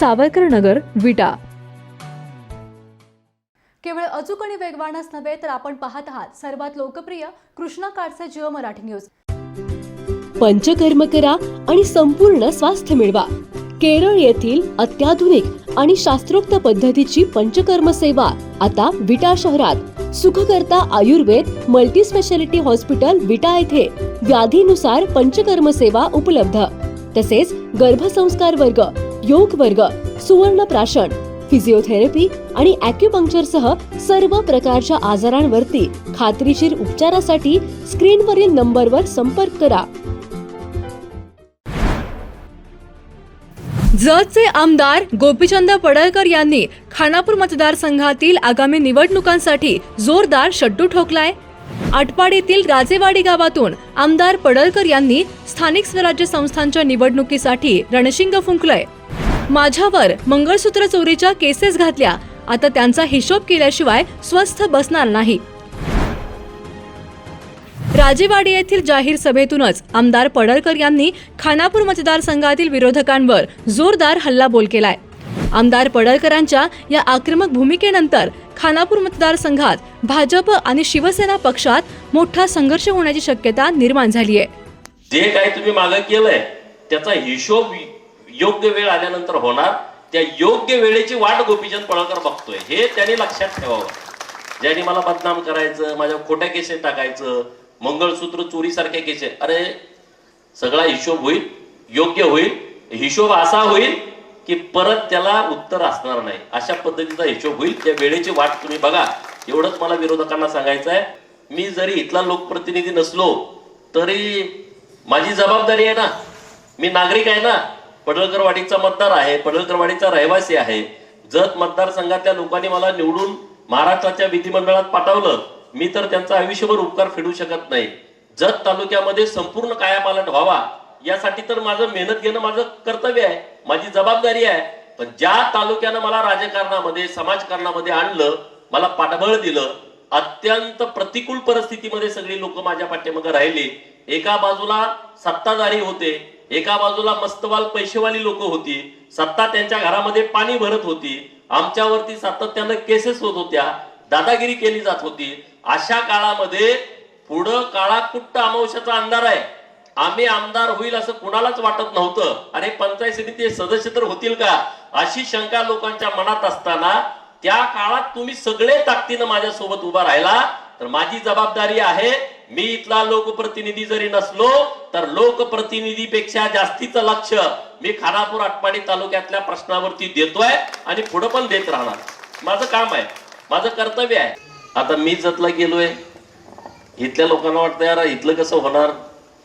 सावरकर नगर विटा. केवळ अचूक आणि वेगवानच नव्हे तर आपण पाहत आहात सर्वात लोकप्रिय कृष्णा काडचे जिओ मराठी न्यूज. पंचकर्म करा आणि संपूर्ण स्वास्थ्य मिळवा. केरळ येथील अत्याधुनिक आणि शास्त्रोक्त पद्धतीची पंचकर्म सेवा आता विटा शहरात. Sukhkarta Ayurved multi speciality hospital Vita येथे. व्याधीनुसार पंचकर्म सेवा उपलब्ध. तसेच गर्भसंस्कार वर्ग योग वर्ग सुवर्ण प्राशन फिजिओथेरपी आणि अॅक्युपंक्चरसह सर्व प्रकारच्या आजारांवरती खात्रीशीर उपचारासाठी स्क्रीनवरील नंबरवर संपर्क करा. जतचे आमदार गोपीचंद पडळकर यांनी खानापूर मतदारसंघातील आगामी निवडणुकांसाठी जोरदार शड्डू ठोकलाय. आटपाडीतील राजेवाडी गावातून आमदार पडळकर यांनी स्थानिक स्वराज्य संस्थांच्या निवडणुकीसाठी रणशिंग फुंकलंय. माझ्यावर मंगळसूत्र चोरीच्या केसेस घातल्या. आता त्यांचा हिशोब केल्याशिवाय स्वस्थ बसणार नाही. राजेवाडी येथील जाहीर सभेतूनच आमदार पडळकर यांनी खानापूर मतदारसंघातील विरोधकांवर जोरदार हल्लाबोल केलाय. आमदार पडळकरांच्या या आक्रमक भूमिकेनंतर खानापूर मतदारसंघात भाजप आणि शिवसेना पक्षात मोठा संघर्ष होण्याची शक्यता निर्माण झाली आहे जे काही तुम्ही मागं केलंय त्याचा हिशोब योग्य वेळ आल्यानंतर होणार त्या योग्य वेळेची वाट गोपीचंद पळकर बघतोय. हे त्यांनी लक्षात ठेवावं. ज्यांनी मला बदनाम करायचं माझ्या खोट्या केसे टाकायचं मंगळसूत्र चोरीसारख्या केसे अरे सगळा हिशोब होईल योग्य होईल हिशोब असा होईल की परत त्याला उत्तर असणार नाही. अशा पद्धतीचा हिशोब होईल. त्या वेळेची वाट तुम्ही बघा. एवढंच मला विरोधकांना सांगायचं आहे. मी जरी इथला लोकप्रतिनिधी नसलो तरी माझी जबाबदारी आहे ना. मी नागरिक आहे ना. पडळकरवाडीचा मतदार आहे पडळकरवाडीचा रहिवासी आहे. जत मतदारसंघातल्या लोकांनी मला निवडून महाराष्ट्राच्या विधिमंडळात पाठवलं. मी तर त्यांचा आयुष्यभर उपकार फेडू शकत नाही. जत तालुक्यामध्ये संपूर्ण कायापालट व्हावा यासाठी तर माझं मेहनत घेणं माझं कर्तव्य आहे माझी जबाबदारी आहे. पण ज्या तालुक्यानं मला राजकारणामध्ये समाजकारणामध्ये आणलं मला पाठबळ दिलं अत्यंत प्रतिकूल परिस्थितीमध्ये सगळी लोक माझ्या पाठीमागे राहिली. एका बाजूला सत्ताधारी होते एका बाजूला मस्तवाल पैसेवाली लोक होती सत्ता त्यांच्या घरामध्ये पाणी भरत होती आमच्यावरती सातत्यानं केसेस होत होत्या दादागिरी केली जात होती. अशा काळामध्ये पुढं काळा कुट्ट अमावश्याचा अंधार आहे. आम्ही आमदार होईल असं कुणालाच वाटत नव्हतं. अरे पंचायत समिती सदस्य तर होतील का? अशी शंका लोकांच्या मनात असताना त्या काळात तुम्ही सगळे ताकदीनं माझ्यासोबत उभा राहिला. तर माझी जबाबदारी आहे मी इथला लोकप्रतिनिधी जरी नसलो तर लोकप्रतिनिधीपेक्षा जास्तीचं लक्ष मी खानापूर आटपाडी तालुक्यातल्या प्रश्नावरती देतोय आणि पुढे पण देत राहणार. माझं काम आहे. माझं कर्तव्य आहे. आता मी जतला गेलोय. इथल्या लोकांना वाटतं यार इथलं कसं होणार?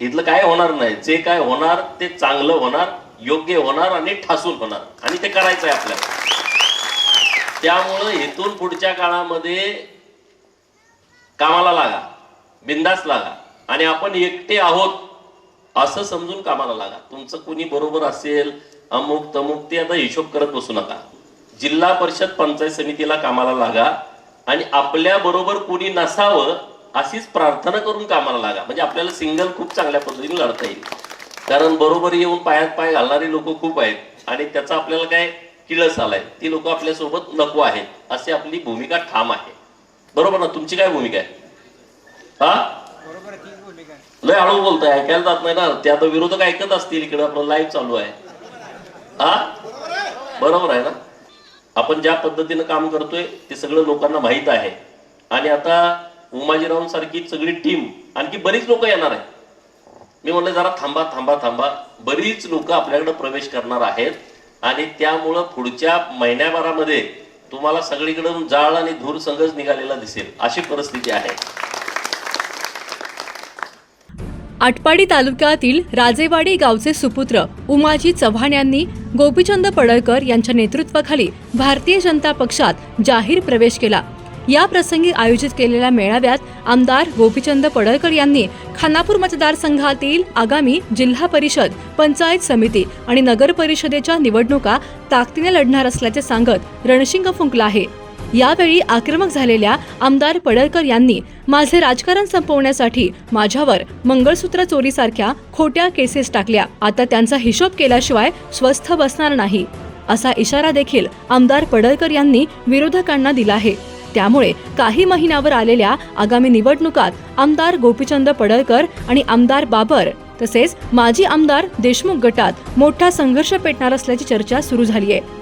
इथलं काय होणार नाही? जे काय होणार ते चांगलं होणार योग्य होणार आणि ठासून होणार. आणि ते करायचं आहे आपल्याला. त्यामुळं इथून पुढच्या काळामध्ये कामाला लागा. बिंदास लागा. आणि आपण एकटे आहोत असं समजून कामाला लागा. तुमचं कुणी बरोबर असेल अमुक तमुक ते आता हिशोब करत बसू नका. जिल्हा परिषद पंचायत समितीला कामाला लागा आणि आपल्या बरोबर कुणी नसावं अशीच प्रार्थना करून कामाला लागा. म्हणजे आपल्याला सिंगल खूप चांगल्या पद्धतीने लढता येईल. कारण बरोबर येऊन पायात पाय घालणारी लोक खूप आहेत आणि त्याचा आपल्याला काय किळस आलाय ती लोक आपल्यासोबत नको आहेत अशी आपली भूमिका ठाम आहे. बरोबर ना? तुमची काय भूमिका आहे? हा? लय हळू बोलताय ऐकायला जात नाही ना. ते आता विरोधक ऐकत असतील इकडे आपलं लाईव्ह चालू आहे. हा? बरोबर आहे ना? आपण ज्या पद्धतीनं काम करतोय ते सगळं लोकांना माहीत आहे. आणि आता उमाजीराव सारखी सगळी टीम आणखी बरीच लोक येणार आहे मी म्हणलं जरा थांबा थांबा थांबा. बरीच लोक आपल्याकडे प्रवेश करणार आहेत. आणि त्यामुळं पुढच्या महिन्याभरामध्ये तुम्हाला सगळीकडून जाळ आणि धूर संघच निघालेला दिसेल. अशी परिस्थिती आहे. आटपाडी तालुक्यातील राजेवाडी गावचे सुपुत्र उमाजी चव्हाण यांनी गोपीचंद पडळकर यांच्या नेतृत्वाखाली भारतीय जनता पक्षात जाहीर प्रवेश केला. या प्रसंगी आयोजित केलेल्या मेळाव्यात आमदार गोपीचंद पडळकर यांनी खानापूर मतदारसंघातील आगामी जिल्हा परिषद पंचायत समिती आणि नगर परिषदेच्या निवडणुका ताकदीने लढणार असल्याचे सांगत रणशिंग फुंकला आहे. यावेळी आक्रमक झालेल्या आमदार पडळकर यांनी माझे राजकारण संपवण्यासाठी माझ्यावर मंगळसूत्र चोरीसारख्या खोट्या केसेस टाकल्या. आता त्यांचा हिशोब केल्याशिवाय स्वस्थ बसणार नाही. असा इशारा देखील आमदार पडळकर यांनी विरोधकांना दिला आहे. त्यामुळे काही महिन्यावर आलेल्या आगामी निवडणुकात आमदार गोपीचंद पडळकर आणि आमदार बाबर तसेच माजी आमदार देशमुख गटात मोठा संघर्ष पेटणार असल्याची चर्चा सुरू झाली आहे